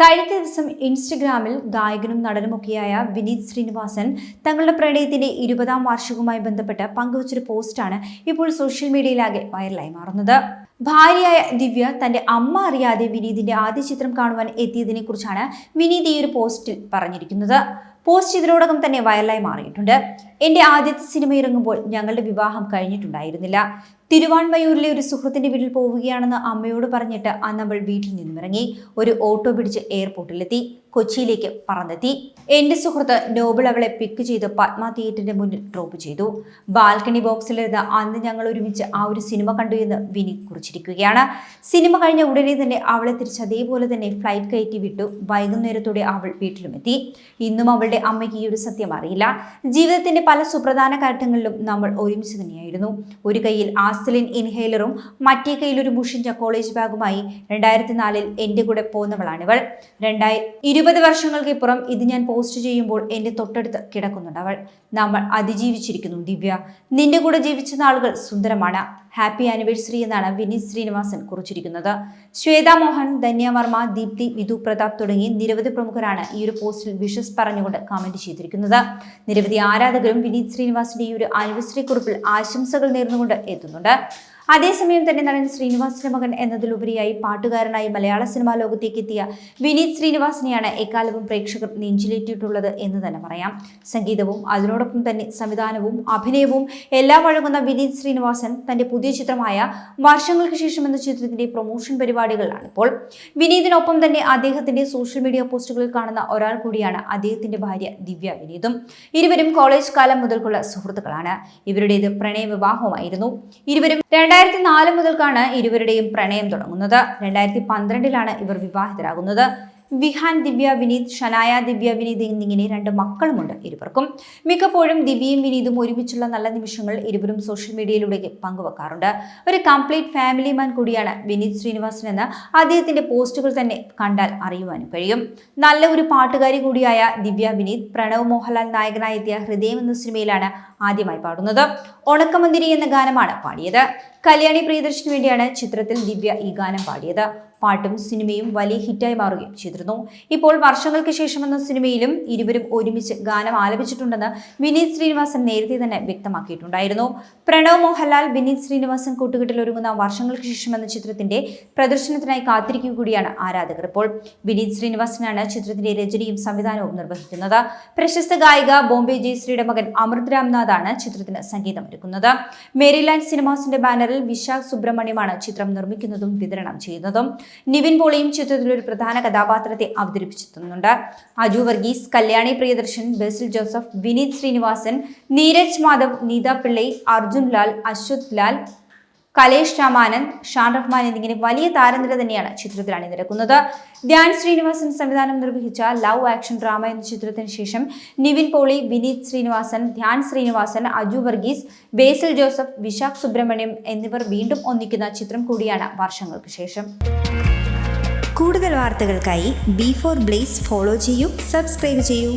കഴിഞ്ഞ ദിവസം ഇൻസ്റ്റഗ്രാമിൽ ഗായകനും നടനുമൊക്കെയായ വിനീത് ശ്രീനിവാസൻ തങ്ങളുടെ പ്രണയത്തിന്റെ ഇരുപതാം വാർഷികവുമായി ബന്ധപ്പെട്ട് പങ്കുവച്ചൊരു പോസ്റ്റാണ് ഇപ്പോൾ സോഷ്യൽ മീഡിയയിലാകെ വൈറലായി മാറുന്നത്. ഭാര്യയായ ദിവ്യ തന്റെ അമ്മ അറിയാതെ വിനീതിന്റെ ആദ്യ ചിത്രം കാണുവാൻ എത്തിയതിനെ കുറിച്ചാണ് വിനീത് ഈ ഒരു പോസ്റ്റിൽ പറഞ്ഞിരിക്കുന്നത്. പോസ്റ്റ് ഇതിനോടകം തന്നെ വൈറലായി മാറിയിട്ടുണ്ട്. എന്റെ ആദ്യത്തെ സിനിമ ഇറങ്ങുമ്പോൾ ഞങ്ങളുടെ വിവാഹം കഴിഞ്ഞിട്ടുണ്ടായിരുന്നില്ല. തിരുവാൺമയൂരിലെ ഒരു സുഹൃത്തിന്റെ വീട്ടിൽ പോവുകയാണെന്ന് അമ്മയോട് പറഞ്ഞിട്ട് അന്ന് അവൾ വീട്ടിൽ നിന്നും ഇറങ്ങി ഒരു ഓട്ടോ പിടിച്ച് എയർപോർട്ടിലെത്തി കൊച്ചിയിലേക്ക് പറന്നെത്തി. എന്റെ സുഹൃത്ത് നോബിൾ അവളെ പിക്ക് ചെയ്ത് പത്മ തിയേറ്ററിന്റെ മുന്നിൽ ഡ്രോപ്പ് ചെയ്തു. ബാൽക്കണി ബോക്സിലിരുന്ന് അന്ന് ഞങ്ങൾ ഒരുമിച്ച് ആ ഒരു സിനിമ കണ്ടു എന്ന് വിനി കുറിച്ചിരിക്കുകയാണ്. സിനിമ കഴിഞ്ഞ ഉടനെ തന്നെ അവളെ തിരിച്ച് അതേപോലെ തന്നെ ഫ്ലൈറ്റ് കയറ്റി വിട്ടു. വൈകുന്നേരത്തോടെ അവൾ വീട്ടിലുമെത്തി ഇന്നും അവളുടെ അമ്മയ്ക്ക് ഈ ഒരു സത്യം അറിയില്ല. ജീവിതത്തിന്റെ പല സുപ്രധാന ഘട്ടങ്ങളിലും നമ്മൾ ഒരുമിച്ച് തന്നെയായിരുന്നു. ഒരു കയ്യിൽ ആസ്തലിൻ ഇൻഹേലറും മറ്റേ കയ്യിൽ ഒരു കോളേജ് ബാഗുമായി രണ്ടായിരത്തി നാലിൽ എന്റെ കൂടെ പോന്നവളാണിവൾ. രണ്ടായി ഇരുപത് വർഷങ്ങൾക്ക് ഇപ്പുറം ഇത് ഞാൻ പോസ്റ്റ് ചെയ്യുമ്പോൾ എന്റെ തൊട്ടടുത്ത് കിടക്കുന്നുണ്ട് അവൾ. നമ്മൾ അതിജീവിച്ചിരിക്കുന്നു ദിവ്യ. നിന്റെ കൂടെ ജീവിച്ച നാളുകൾ സുന്ദരമാണ്. ഹാപ്പി ആനിവേഴ്സറി എന്നാണ് വിനീത് ശ്രീനിവാസൻ കുറിച്ചിരിക്കുന്നത്. ശ്വേത മോഹൻ ധന്യവർമ്മ ദീപ്തി വിധു പ്രതാപ് തുടങ്ങി നിരവധി പ്രമുഖരാണ് ഈ ഒരു പോസ്റ്റിൽ വിഷസ് പറഞ്ഞുകൊണ്ട് കമന്റ് ചെയ്തിരിക്കുന്നത്. നിരവധി ആരാധകരും വിനീത് ശ്രീനിവാസിന്റെ ഈ ഒരു ആനിവേഴ്സറി കുറിപ്പിൽ ആശംസകൾ നേർന്നുകൊണ്ട് എത്തുന്നുണ്ട്. അതേസമയം തന്നെ നടൻ ശ്രീനിവാസിന്റെ മകൻ എന്നതിലുപരിയായി പാട്ടുകാരനായി മലയാള സിനിമാ ലോകത്തേക്ക് എത്തിയ വിനീത് ശ്രീനിവാസിനെയാണ് എക്കാലവും പ്രേക്ഷകർ നെഞ്ചിലേറ്റിയിട്ടുള്ളത് എന്ന് തന്നെ പറയാം. സംഗീതവും അതിനോടൊപ്പം തന്നെ സംവിധാനവും അഭിനയവും എല്ലാം വഴങ്ങുന്ന വിനീത് ശ്രീനിവാസൻ തന്റെ പുതിയ ചിത്രമായ വർഷങ്ങൾക്ക് ശേഷം എന്ന ചിത്രത്തിന്റെ പ്രൊമോഷൻ പരിപാടികളിലാണ് ഇപ്പോൾ. വിനീതിനൊപ്പം തന്നെ അദ്ദേഹത്തിന്റെ സോഷ്യൽ മീഡിയ പോസ്റ്റുകളിൽ കാണുന്ന ഒരാൾ കൂടിയാണ് അദ്ദേഹത്തിന്റെ ഭാര്യ ദിവ്യ വിനീതും. ഇരുവരും കോളേജ് കാലം മുതൽക്കുള്ള സുഹൃത്തുക്കളാണ്. ഇവരുടേത് പ്രണയ വിവാഹമായിരുന്നു ഇരുവരും രണ്ടായിരത്തി നാല് മുതൽക്കാണ് ഇരുവരുടെയും പ്രണയം തുടങ്ങുന്നത്. രണ്ടായിരത്തി പന്ത്രണ്ടിലാണ് ഇവർ വിവാഹിതരാകുന്നത്. വിഹാൻ ദിവ്യ വിനീത് ഷനായ ദിവ്യ വിനീത് എന്നിങ്ങനെ രണ്ട് മക്കളുമുണ്ട് ഇരുവർക്കും. മിക്കപ്പോഴും ദിവ്യയും വിനീതും ഒരുമിച്ചുള്ള നല്ല നിമിഷങ്ങൾ ഇരുവരും സോഷ്യൽ മീഡിയയിലൂടെ പങ്കുവെക്കാറുണ്ട്. ഒരു കംപ്ലീറ്റ് ഫാമിലി മാൻ കൂടിയാണ് വിനീത് ശ്രീനിവാസൻ എന്ന് അദ്ദേഹത്തിന്റെ പോസ്റ്റുകൾ തന്നെ കണ്ടാൽ അറിയുവാനും കഴിയും. നല്ല ഒരു പാട്ടുകാരി കൂടിയായ ദിവ്യ വിനീത് പ്രണവ് മോഹൻലാൽ നായകനായെത്തിയ ഹൃദയം എന്ന സിനിമയിലാണ് ആദ്യമായി പാടുന്നത് ഉണക്കമന്തിരി എന്ന ഗാനമാണ് പാടിയത്. കല്യാണി പ്രിയദർശന് വേണ്ടിയാണ് ചിത്രത്തിൽ ദിവ്യ ഈ ഗാനം പാടിയത്. പാട്ടും സിനിമയും വലിയ ഹിറ്റായി മാറുകയും ചെയ്തിരുന്നു. ഇപ്പോൾ വർഷങ്ങൾക്ക് ശേഷം എന്ന സിനിമയിലും ഇരുവരും ഒരുമിച്ച് ഗാനം ആലപിച്ചിട്ടുണ്ടെന്ന് വിനീത് ശ്രീനിവാസൻ നേരത്തെ തന്നെ വ്യക്തമാക്കിയിട്ടുണ്ടായിരുന്നു. പ്രണവ് മോഹൻലാൽ വിനീത് ശ്രീനിവാസൻ കൂട്ടുകെട്ടിൽ ഒരുങ്ങുന്ന വർഷങ്ങൾക്ക് ശേഷം എന്ന ചിത്രത്തിന്റെ പ്രദർശനത്തിനായി കാത്തിരിക്കുക കൂടിയാണ് ആരാധകർ ഇപ്പോൾ. വിനീത് ശ്രീനിവാസനാണ് ചിത്രത്തിന്റെ രചനയും സംവിധാനവും നിർവഹിക്കുന്നത്. പ്രശസ്ത ഗായിക ബോംബെ ജയശ്രീയുടെ മകൻ അമൃത് രാംനാഥാണ് ചിത്രത്തിന് സംഗീതം ഒരുക്കുന്നത്. മേരിലാൻഡ് സിനിമാസിന്റെ ബാനറിൽ വിശാഖ് സുബ്രഹ്മണ്യമാണ് ചിത്രം നിർമ്മിക്കുന്നതും വിതരണം ചെയ്യുന്നതും. നിവിൻ പോളിയും ചിത്രത്തിൽ ഒരു പ്രധാന കഥാപാത്രത്തെ അവതരിപ്പിച്ചെത്തുന്നുണ്ട് അജു വർഗീസ് കല്യാണി പ്രിയദർശൻ ബസിൽ ജോസഫ് വിനീത് ശ്രീനിവാസൻ നീരജ് മാധവ് നീത പിള്ളൈ അർജുൻ ലാൽ അശ്വത് ലാൽ കലേഷ് രാമാനന്ദ് ഷാൻ റഹ്മാൻ എന്നിങ്ങനെ വലിയ താരനിര തന്നെയാണ് ചിത്രത്തിൽ അണിനിരക്കുന്നത് ധ്യാൻ ശ്രീനിവാസൻ സംവിധാനം നിർവഹിച്ച ലവ് ആക്ഷൻ ഡ്രാമ എന്ന ചിത്രത്തിന് ശേഷം നിവിൻ പോളി വിനീത് ശ്രീനിവാസൻ ധ്യാൻ ശ്രീനിവാസൻ അജു വർഗീസ് ബേസിൽ ജോസഫ് വിശാഖ് സുബ്രഹ്മണ്യം എന്നിവർ വീണ്ടും ഒന്നിക്കുന്ന ചിത്രം കൂടിയാണ് വർഷങ്ങൾക്ക് ശേഷം. കൂടുതൽ വാർത്തകൾക്കായി ബി ഫോർ ബ്ലേസ് ഫോളോ ചെയ്യൂ സബ്സ്ക്രൈബ് ചെയ്യൂ.